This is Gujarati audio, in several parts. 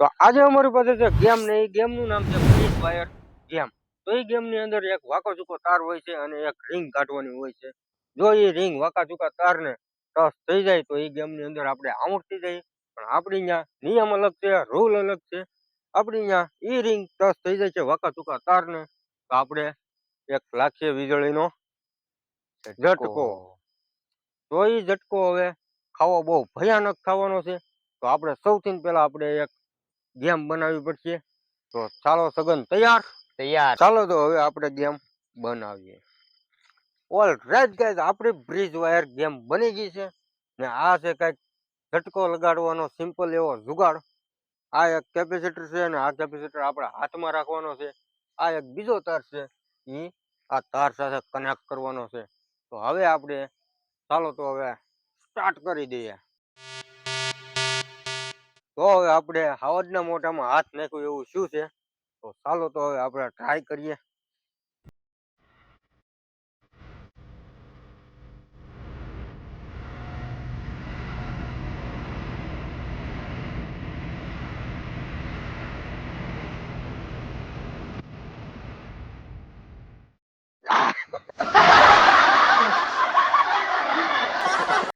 તો આજે અમારી પાસે છે ગેમ ને એ ગેમનું નામ છે ફ્રી ફાયર ગેમ. તો એ ગેમની અંદર એક વાંકો ચૂકો તાર હોય છે અને એક રિંગ કાઢવાની હોય છે. જો એ રિંગ વાંકા ચૂકા તાર ને ટચ થઈ જાય તો એ ગેમની અંદર આપણે આઉટ થઈ જાય. પણ આપણી અહીંયા નિયમ અલગ છે, રૂલ અલગ છે. આપણી અહીંયા એ રિંગ ટસ થઈ જાય છે વાંકા ચૂકા તાર ને તો આપણે એક લાખીએ વીજળીનો ઝટકો. તો એ ઝટકો હવે ખાવો બહુ ભયાનક ખાવાનો છે. તો આપણે સૌથી પહેલા આપણે એક ગેમ બનાવવી પડશે. તો ચાલો સગન તૈયાર? તૈયાર. ચાલો તો હવે આપણે ગેમ બનાવીએ. ઓલ રાઈટ ગાઈઝ આપણી બ્રિજ વાયર ગેમ બની ગઈ છે. ને આ છે કંઈક ઝટકો લગાડવાનો સિમ્પલ એવો જુગાડ. આ એક કેપેસિટર છે અને આ કેપેસિટર આપણે હાથમાં રાખવાનો છે. આ એક બીજો તાર છે. એ આ તાર સાથે કનેક્ટ કરવાનો છે. તો હવે આપણે ચાલો તો હવે સ્ટાર્ટ કરી દઈએ. તો હવે આપણે હાવજના મોઢામાં હાથ નાખ્યું એવું શું છે? તો ચાલો તો હવે આપણે ટ્રાય કરીએ.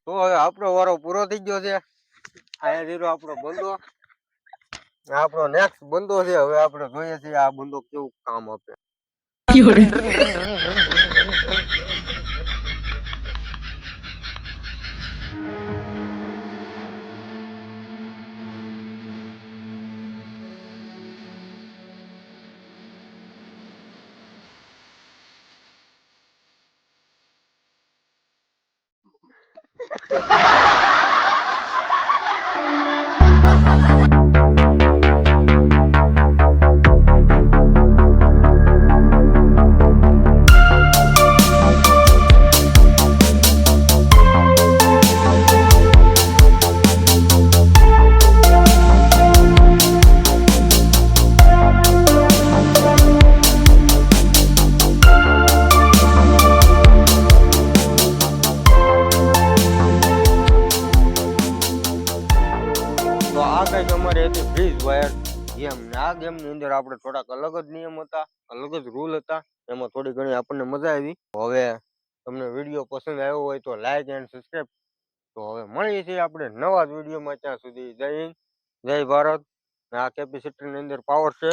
તો હવે આપણો વારો પૂરો થઈ ગયો છે. જીરો આપણો બંદો આપણો નેક્સ્ટ બંદો છે. હવે આપણે જોઈએ છીએ આ બંદો કેવું કામ આપે. તો આ Thank you. કંઈક અમારી હતી બ્રિજ વાયર ગેમ આ ગેમની અંદર આપણે થોડાક અલગ જ નિયમ હતા, અલગ જ રૂલ હતા. એમાં થોડી ઘણી આપણને મજા આવી. હવે તમને વીડિયો પસંદ આવ્યો હોય તો લાઈક એન્ડ સબસ્ક્રાઈબ તો હવે મળીએ છીએ આપણે નવા જ વિડીયોમાં ત્યાં સુધી. જય હિન્દ, જય ભારત. આ કેપેસિટરની અંદર પાવર છે.